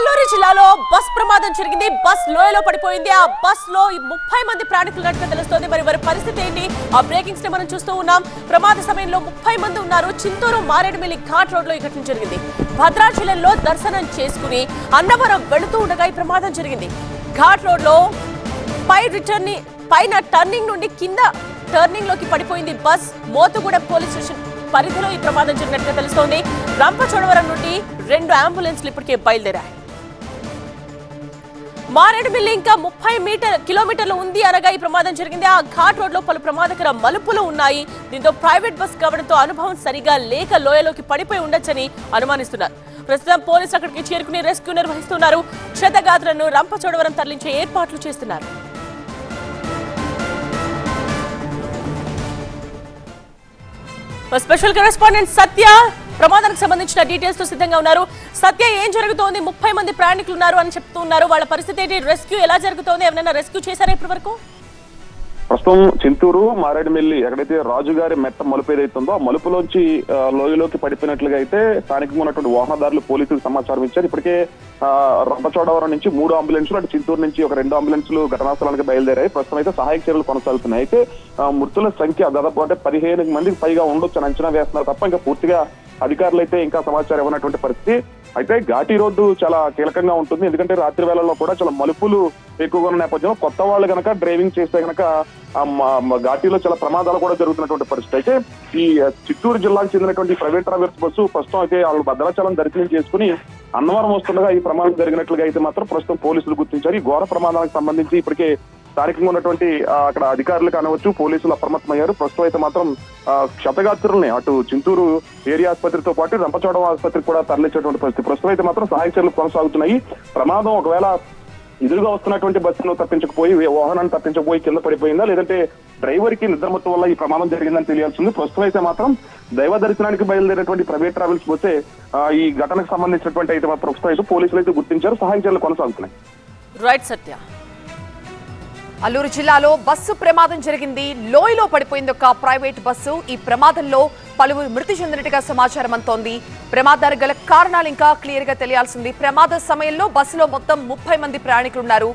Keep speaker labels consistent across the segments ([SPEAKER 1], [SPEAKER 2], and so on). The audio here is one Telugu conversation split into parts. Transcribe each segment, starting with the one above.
[SPEAKER 1] అల్లూరి జిల్లాలో బస్ ప్రమాదం జరిగింది. బస్ లోయలో పడిపోయింది. ఆ బస్లో ఈ ముప్పై మంది ప్రయాణికులున్నట్టుగా తెలుస్తోంది. మరి వారి పరిస్థితి ఏంటి? ఆ బ్రేకింగ్స్ని మనం చూస్తూ ఉన్నాం. ప్రమాద సమయంలో ముప్పై మంది ఉన్నారు. చింతూరు మారేడుమిల్లి ఘాట్ రోడ్లో ఈ ఘటన జరిగింది. భద్రాచలంలో దర్శనం చేసుకుని అన్నవరం వెళుతూ ఉండగా ఈ ప్రమాదం జరిగింది. ఘాట్ రోడ్లో పై రిటర్న్ పైన టర్నింగ్ నుండి కింద టర్నింగ్లోకి పడిపోయింది బస్. మోతుగూడెం పోలీస్ స్టేషన్ పరిధిలో ఈ ప్రమాదం జరిగినట్టుగా తెలుస్తోంది. రంపచోడవరం నుండి రెండు అంబులెన్స్లు ఇప్పటికే బయలుదేరాయి. మారేడుమిల్లి ఇంకా ముప్పై మీటర్ కిలోమీటర్లు ఉంది అనగా ఈ ప్రమాదం జరిగింది. ఆ ఘాట్ రోడ్లో పలు ప్రమాదకర మలుపులు ఉన్నాయి. దీంతో ప్రైవేట్ బస్ కావడంతో అనుభవం సరిగా లేక లోయలోకి పడిపోయి ఉండొచ్చని అనుమానిస్తున్నారు. ప్రస్తుతం పోలీసులు అక్కడికి చేరుకుని రెస్క్యూ నిర్వహిస్తున్నారు. క్షతగాత్రను రంపచోడవరం తరలించే ఏర్పాట్లు చేస్తున్నారు. స్పెషల్ కరెస్పాండెంట్ సత్య ప్రమాదానికి సంబంధించిన డీటెయిల్స్తో సిద్ధంగా ఉన్నారు. సత్య ఏం జరుగుతోంది? ముప్పై మంది ప్రయాణికులు ఉన్నారు అని చెప్తున్నారు వాళ్ళ పరిస్థితి ఏంటి? రెస్క్యూ ఎలా జరుగుతోంది? ఎవరైనా రెస్క్యూ చేశారా ఇప్పటి వరకు?
[SPEAKER 2] ప్రస్తుతం చింతూరు మారేడుమిల్లి ఎక్కడైతే రాజుగారి మెట్ట మలుపు ఏదైతే ఉందో ఆ మలుపులోంచి లోయలోకి పడిపోయినట్లుగా అయితే స్థానికంగా ఉన్నటువంటి వాహనదారులు పోలీసులకు సమాచారం ఇచ్చారు. ఇప్పటికే రంపచోడవరం నుంచి మూడు అంబులెన్సులు అటు చింతూరు నుంచి ఒక రెండు అంబులెన్సులు ఘటనాస్థలానికి బయలుదేరాయి. ప్రస్తుతం అయితే సహాయక చర్యలు కొనసాగుతున్నాయి. అయితే మృతుల సంఖ్య దాదాపు అంటే పదిహేను మందికి పైగా ఉండొచ్చు అని అంచనా వేస్తున్నారు తప్ప ఇంకా పూర్తిగా అధికారులు అయితే ఇంకా సమాచారం ఇవ్వనటువంటి పరిస్థితి. అయితే ఘాటీ రోడ్డు చాలా కీలకంగా ఉంటుంది. ఎందుకంటే రాత్రి వేళల్లో కూడా చాలా మలుపులు ఎక్కువగా ఉన్న నేపథ్యంలో కొత్త వాళ్ళు కనుక డ్రైవింగ్ చేస్తే గనక ఘాటీలో చాలా ప్రమాదాలు కూడా జరుగుతున్నటువంటి పరిస్థితి. అయితే ఈ చిత్తూరు జిల్లాకు చెందినటువంటి ప్రైవేట్ ట్రావెల్స్ బస్సు ప్రస్తుతం అయితే వాళ్ళు భద్రాచలం దర్శనం చేసుకుని అన్నవరం వస్తుండగా ఈ ప్రమాదం జరిగినట్లుగా అయితే మాత్రం ప్రస్తుతం పోలీసులు గుర్తించారు. ఈ ఘోర ప్రమాదానికి సంబంధించి ఇప్పటికే స్థానికంగా ఉన్నటువంటి అక్కడ అధికారులు కానవచ్చు పోలీసులు అప్రమత్తమయ్యారు. ప్రస్తుతం అయితే మాత్రం క్షతగాత్రుల్ని అటు చింతూరు ఏరియా ఆసుపత్రితో పాటు రంపచోడవ ఆసుపత్రికి కూడా తరలించేటువంటి పరిస్థితి ప్రస్తుతం అయితే మాత్రం సహాయ చర్యలు కొనసాగుతున్నాయి. ప్రమాదం ఒకవేళ ఎదురుగా వస్తున్నటువంటి బస్సును తప్పించకపోయి వాహనాన్ని తప్పించకపోయి కింద పడిపోయిందా? లేదంటే డ్రైవర్కి నిద్రమత్తు వల్ల ఈ ప్రమాదం జరిగిందని తెలియాల్సింది. ప్రస్తుతం అయితే మాత్రం దైవ దర్శనానికి బయలుదేరేటువంటి ప్రైవేట్ ట్రావెల్స్ వస్తే ఈ ఘటనకు సంబంధించినటువంటి అయితే మాత్రం ప్రస్తుతం అయితే పోలీసులు అయితే గుర్తించారు. సహాయ చర్యలు కొనసాగుతున్నాయి.
[SPEAKER 1] రైట్ సత్య.
[SPEAKER 3] అల్లూరు జిల్లాలో బస్సు ప్రమాదం జరిగింది. లోయలో పడిపోయింది ఒక ప్రైవేట్ బస్సు. ఈ ప్రమాదంలో పలువురు మృతి చెందినట్టుగా సమాచారం అంతోంది ప్రమాదానికి గల కారణాలు ఇంకా క్లియర్గా తెలియాల్సింది. ప్రమాద సమయంలో బస్సులో మొత్తం ముప్పై మంది ప్రయాణికులు ఉన్నారు.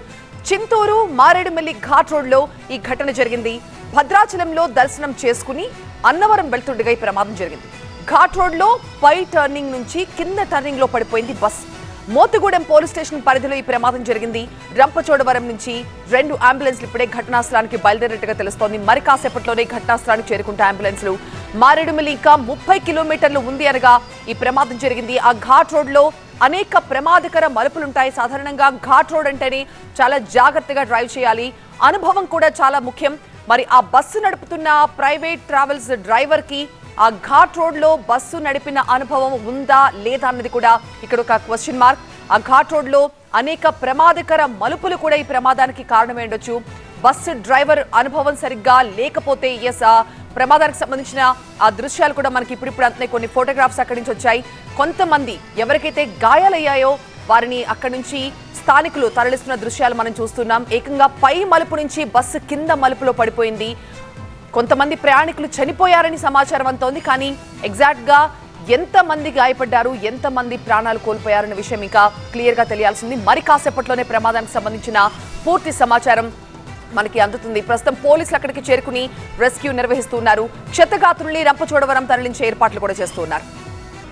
[SPEAKER 3] చింతూరు మారేడుమిల్లి ఘాట్ రోడ్లో ఈ ఘటన జరిగింది. భద్రాచలంలో దర్శనం చేసుకుని అన్నవరం వెళ్తుండగా ఈ ప్రమాదం జరిగింది. ఘాట్ రోడ్లో పై టర్నింగ్ నుంచి కింద టర్నింగ్లో పడిపోయింది బస్సు. మోతుగూడెం పోలీస్ స్టేషన్ పరిధిలో ఈ ప్రమాదం జరిగింది. రంపచోడవరం నుంచి రెండు అంబులెన్స్లు ఇప్పుడే ఘటనాస్థలానికి బయలుదేరినట్టుగా తెలుస్తోంది. మరి కాసేపట్లోనే ఘటనాస్థలానికి చేరుకుంటే అంబులెన్స్లు. మారేడుమిల్లి ఇంకా ముప్పై కిలోమీటర్లు ఉంది అనగా ఈ ప్రమాదం జరిగింది. ఆ ఘాట్ రోడ్లో అనేక ప్రమాదకర మలుపులుంటాయి. సాధారణంగా ఘాట్ రోడ్ అంటేనే చాలా జాగ్రత్తగా డ్రైవ్ చేయాలి. అనుభవం కూడా చాలా ముఖ్యం. మరి ఆ బస్సు నడుపుతున్న ప్రైవేట్ ట్రావెల్స్ డ్రైవర్కి ఆ ఘాట్ రోడ్లో బస్సు నడిపిన అనుభవం ఉందా లేదా అన్నది కూడా ఇక్కడ ఒక క్వశ్చన్ మార్క్ ఆ ఘాట్ రోడ్లో అనేక ప్రమాదకర మలుపులు కూడా ఈ ప్రమాదానికి కారణమైండొచ్చు బస్సు డ్రైవర్ అనుభవం సరిగ్గా లేకపోతే ఎస్ ఆ ప్రమాదానికి సంబంధించిన ఆ దృశ్యాలు కూడా మనకి ఇప్పుడిప్పుడు అంతనే కొన్ని ఫోటోగ్రాఫ్స్ అక్కడి నుంచి వచ్చాయి. కొంతమంది ఎవరికైతే గాయాలయ్యాయో వారిని అక్కడి నుంచి స్థానికులు తరలిస్తున్న దృశ్యాలు మనం చూస్తున్నాం. ఏకంగా పై మలుపు నుంచి బస్సు కింద మలుపులో పడిపోయింది. కొంతమంది ప్రయాణికులు చనిపోయారని సమాచారం అంతోంది కానీ ఎగ్జాక్ట్గా ఎంత మంది గాయపడ్డారు ఎంత మంది ప్రాణాలు కోల్పోయారన్న విషయం ఇంకా క్లియర్గా తెలియాల్సింది. మరి కాసేపట్లోనే ప్రమాదానికి సంబంధించిన పూర్తి సమాచారం మనకి అందుతుంది. ప్రస్తుతం పోలీసులు అక్కడికి చేరుకుని రెస్క్యూ నిర్వహిస్తున్నారు క్షతగాత్రుల్ని రంపచోడవరం తరలించే ఏర్పాట్లు కూడా చేస్తున్నారు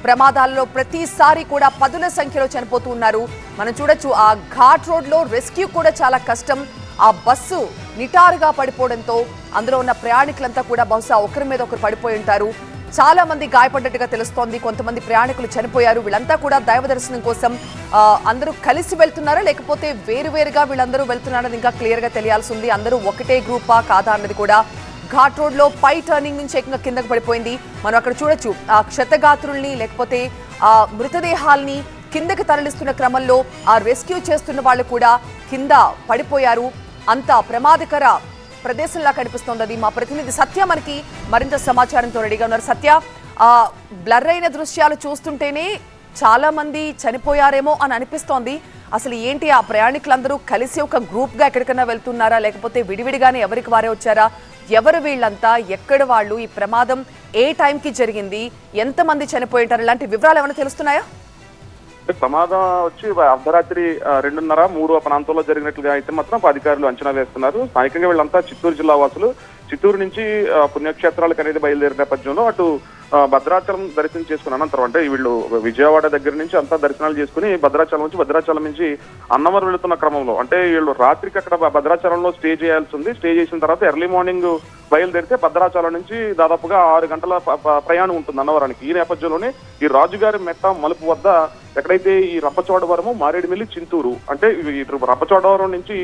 [SPEAKER 3] ప్రమాదాల్లో ప్రతిసారి కూడా పదుల సంఖ్యలో చనిపోతూ ఉన్నారు. మనం చూడొచ్చు ఆ ఘాట్ రోడ్లో రెస్క్యూ కూడా చాలా కష్టం. ఆ బస్సు నిటారుగా పడిపోవడంతో అందులో ఉన్న ప్రయాణికులంతా కూడా బహుశా ఒకరి మీద ఒకరు పడిపోయి ఉంటారు. చాలా మంది గాయపడ్డట్టుగా తెలుస్తోంది. కొంతమంది ప్రయాణికులు చనిపోయారు. వీళ్ళంతా కూడా దైవ దర్శనం కోసం అందరూ కలిసి వెళ్తున్నారా? లేకపోతే వేరువేరుగా వీళ్ళందరూ వెళ్తున్నారని ఇంకా క్లియర్గా తెలియాల్సి ఉంది. అందరూ ఒకటే గ్రూపా కాదా అన్నది కూడా ఘాట్ రోడ్లో పై టర్నింగ్ నుంచి ఏకంగా కిందకు పడిపోయింది. మనం అక్కడ చూడొచ్చు. ఆ క్షతగాత్రుల్ని లేకపోతే ఆ మృతదేహాల్ని కిందకి తరలిస్తున్న క్రమంలో ఆ రెస్క్యూ చేస్తున్న వాళ్ళు కూడా కింద పడిపోయారు. అంత ప్రమాదకర ప్రదేశంలా కనిపిస్తోంది అది మా ప్రతినిధి సత్య మనకి మరింత సమాచారంతో రెడీగా ఉన్నారు. సత్య ఆ బ్లర్ అయిన దృశ్యాలు చూస్తుంటేనే చాలా మంది చనిపోయారేమో అని అనిపిస్తోంది. అసలు ఏంటి ఆ ప్రయాణికులందరూ కలిసి ఒక గ్రూప్గా ఎక్కడికైనా వెళ్తున్నారా? లేకపోతే విడివిడిగానే ఎవరికి వారే వచ్చారా? ఎవరు వీళ్ళంతా? ఎక్కడ వాళ్ళు? ఈ ప్రమాదం ఏ టైంకి జరిగింది? ఎంతమంది చనిపోయి ఉంటారు? ఇలాంటి వివరాలు ఏమైనా తెలుస్తున్నాయా?
[SPEAKER 2] ప్రమాదం వచ్చి అర్ధరాత్రి రెండున్నర మూడు ప్రాంతంలో జరిగినట్లుగా అయితే మాత్రం అధికారులు అంచనా వేస్తున్నారు. స్థానికంగా వీళ్ళంతా చిత్తూరు జిల్లా వాసులు. చిత్తూరు నుంచి పుణ్యక్షేత్రాలకు అనేది బయలుదేరిన నేపథ్యంలో అటు భద్రాచలం దర్శనం చేసుకుని అనంతరం అంటే వీళ్ళు విజయవాడ దగ్గర నుంచి అంతా దర్శనాలు చేసుకుని భద్రాచలం నుంచి భద్రాచలం నుంచి అన్నవరం వెళుతున్న క్రమంలో అంటే వీళ్ళు రాత్రికి అక్కడ భద్రాచలంలో స్టే చేయాల్సి ఉంది. స్టే చేసిన తర్వాత ఎర్లీ మార్నింగ్ బయలుదేరితే భద్రాచలం నుంచి దాదాపుగా ఆరు గంటల ప్రయాణం ఉంటుంది అన్నవరానికి. ఈ నేపథ్యంలోనే ఈ రాజుగారి మెట్ట మలుపు వద్ద ఎక్కడైతే ఈ రంపచోడవరము మారేడుమిల్లి చింతూరు అంటే ఇటు రంపచోడవరం నుంచి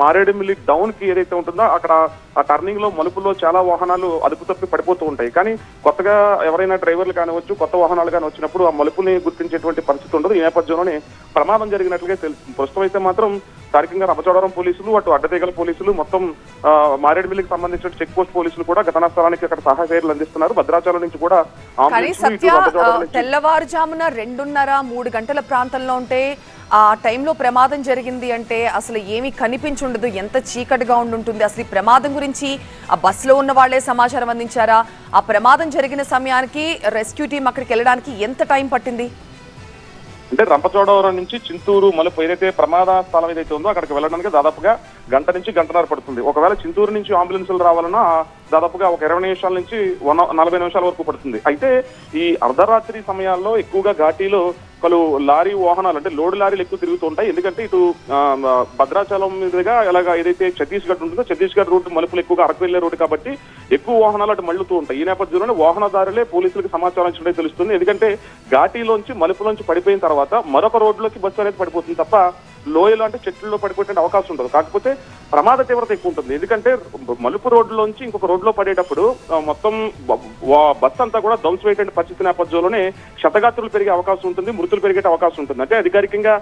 [SPEAKER 2] మారేడుమిల్లి డౌన్కి ఏదైతే ఉంటుందో అక్కడ ఆ టర్నింగ్లో మలుపులో చాలా వాహనాలు అదుపు తప్పి పడిపోతూ ఉంటాయి. కానీ కొత్తగా ఎవరైనా డ్రైవర్లు కానివచ్చు కొత్త వాహనాలు కానీ వచ్చినప్పుడు ఆ మలుపుని గుర్తించేటువంటి పరిస్థితి ఉండదు. ఈ నేపథ్యంలోనే ప్రమాదం జరిగినట్లుగా తెలుస్తుంది. ప్రస్తుతం అయితే మాత్రం స్థానికంగా రంపచోడవరం పోలీసులు అటు అడ్డతీగల పోలీసులు మొత్తం మారేడుమిల్లికి సంబంధించిన చెక్ పోస్ట్ పోలీసులు కూడా ఘటనా స్థలానికి అక్కడ సహాయ చర్యలు అందిస్తున్నారు. భద్రాచలం నుంచి కూడా
[SPEAKER 3] తెల్లవారుజామున రెండున్నర మూడు గంటల ప్రాంతంలో ఉంటే ఆ టైంలో ప్రమాదం జరిగింది అంటే అసలు ఏమీ కనిపించుండదు. ఎంత చీకటిగా ఉండుంటుంది. అసలు ఈ ప్రమాదం గురించి ఆ బస్సులో ఉన్న వాళ్ళే సమాచారం అందించారా? ఆ ప్రమాదం జరిగిన సమయానికి రెస్క్యూ టీం అక్కడికి వెళ్ళడానికి ఎంత టైం పట్టింది?
[SPEAKER 2] అంటే రంపచోడవరం నుంచి చింతూరు మలుపు ఏదైతే ప్రమాద స్థలం ఏదైతే ఉందో అక్కడికి వెళ్ళడానికి దాదాపుగా గంట నుంచి గంటన్నర పడుతుంది. ఒకవేళ చింతూరు నుంచి అంబులెన్సులు రావాలన్నా దాదాపుగా ఒక ఇరవై నిమిషాల నుంచి వన్ నలభై నిమిషాల వరకు పడుతుంది. అయితే ఈ అర్ధరాత్రి సమయాల్లో ఎక్కువగా ఘాటీలో పలు లారీ వాహనాలు అంటే లోడ్ లారీలు ఎక్కువ తిరుగుతూ ఉంటాయి. ఎందుకంటే ఇటు భద్రాచలం మీదుగా ఎలాగా ఏదైతే ఛత్తీస్గఢ్ ఉంటుందో ఛత్తీస్గఢ్ రూట్ మలుపులు ఎక్కువగా అరకు వెళ్ళే రూట్ కాబట్టి ఎక్కువ వాహనాలు అటు మళ్ళుతూ ఉంటాయి. ఈ నేపథ్యంలోనే వాహనదారులే పోలీసులకు సమాచారం ఇచ్చినట్టు తెలుస్తుంది. ఎందుకంటే ఘాటీలోంచి మలుపులోంచి పడిపోయిన తర్వాత మరొక రోడ్లోకి బస్సు అనేది పడిపోతుంది తప్ప లోయలో అంటే చెట్లలో పడిపోయే అవకాశం ఉండదు. కాకపోతే ప్రమాద తీవ్రత ఎక్కువ ఉంటుంది. ఎందుకంటే మలుపు రోడ్లోంచి ఇంకొక రోడ్ రోడ్లో పడేటప్పుడు మొత్తం బస్ అంతా కూడా ధ్వంసమయ్యేటువంటి పరిస్థితి నేపథ్యంలోనే శతగాత్రులు పెరిగే అవకాశం ఉంటుంది మృతులు పెరిగే అవకాశం ఉంటుంది. అంటే అధికారికంగా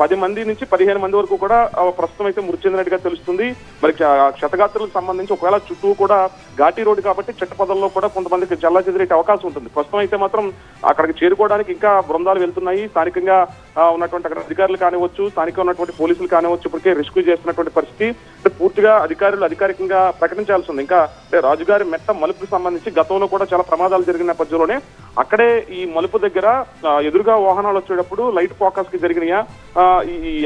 [SPEAKER 2] పది మంది నుంచి పదిహేను మంది వరకు కూడా ప్రస్తుతం అయితే మృతి చెందినట్టుగా తెలుస్తుంది. మరి క్షతగాత్రులకు సంబంధించి ఒకవేళ చుట్టూ కూడా ఘాటీ రోడ్డు కాబట్టి చట్టపదల్లో కూడా కొంతమందికి చల్లా చెదిరే అవకాశం ఉంటుంది. ప్రస్తుతం అయితే మాత్రం అక్కడికి చేరుకోవడానికి ఇంకా బృందాలు వెళ్తున్నాయి. స్థానికంగా ఉన్నటువంటి అక్కడ అధికారులు కానివచ్చు స్థానికంగా ఉన్నటువంటి పోలీసులు కానివచ్చు ఇప్పటికే రెస్క్యూ చేస్తున్నటువంటి పరిస్థితి. పూర్తిగా అధికారులు అధికారికంగా ప్రకటించాల్సి ఉంది. ఇంకా అంటే రాజుగారి మెట్ట మలుపుకి సంబంధించి గతంలో కూడా చాలా ప్రమాదాలు జరిగిన నేపథ్యంలోనే అక్కడే ఈ మలుపు దగ్గర ఎదురుగా వాహనాలు వచ్చేటప్పుడు లైట్ ఫోకస్కి జరిగినాయా?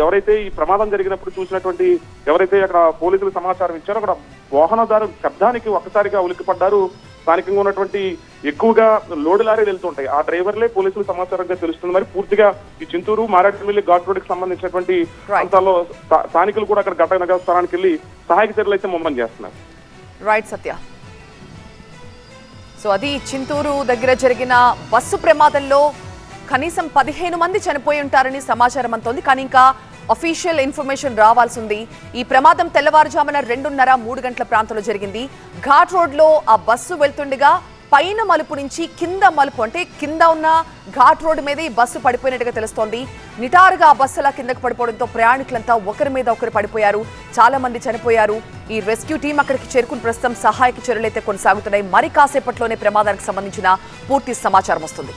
[SPEAKER 2] ఎవరైతే ఈ ప్రమాదం జరిగినప్పుడు చూసినటువంటి ఎవరైతే అక్కడ పోలీసులు సమాచారం ఇచ్చారో అక్కడ వాహనదారు శబ్దానికి ఒక్కసారిగా ఉలిక్కిపడ్డారు. స్థానికంగా ఉన్నటువంటి ఎక్కువగా లోడ్ లారీలు వెళ్తుంటాయి. ఆ డ్రైవర్లే పోలీసులు సమాచారంగా తెలుస్తుంది. మరి పూర్తిగా ఈ చింతూరు మారేడుమిల్లి ఘాట్ రోడ్కి సంబంధించినటువంటి ప్రాంతాల్లో స్థా- స్థానికులు కూడా అక్కడ ఘటన స్థలానికి వెళ్ళి సహాయక చర్యలు అయితే ముమ్మరం చేస్తున్నారు.
[SPEAKER 3] రైట్ సత్య సో అది చింతూరు దగ్గర జరిగిన బస్సు ప్రమాదంలో కనీసం పదిహేను మంది చనిపోయి ఉంటారని సమాచారం అంతోంది కానీ ఇంకా అఫీషియల్ ఇన్ఫర్మేషన్ రావాల్సి ఉంది ఈ ప్రమాదం తెల్లవారుజామున రెండున్నర మూడు గంటల ప్రాంతంలో జరిగింది. ఘాట్ రోడ్లో ఆ బస్సు వెళ్తుండగా పైన మలుపు నుంచి కింద మలుపు అంటే కింద ఉన్న ఘాట్ రోడ్డు మీద ఈ బస్సు పడిపోయినట్టుగా తెలుస్తోంది. నిటారుగా ఆ బస్సు అలా కిందకు పడిపోవడంతో ప్రయాణికులంతా ఒకరి మీద ఒకరు పడిపోయారు. చాలా మంది చనిపోయారు. ఈ రెస్క్యూ టీం అక్కడికి చేరుకుని ప్రస్తుతం సహాయక చర్యలు అయితే కొనసాగుతున్నాయి. మరి కాసేపట్లోనే ప్రమాదానికి సంబంధించిన పూర్తి సమాచారం వస్తుంది.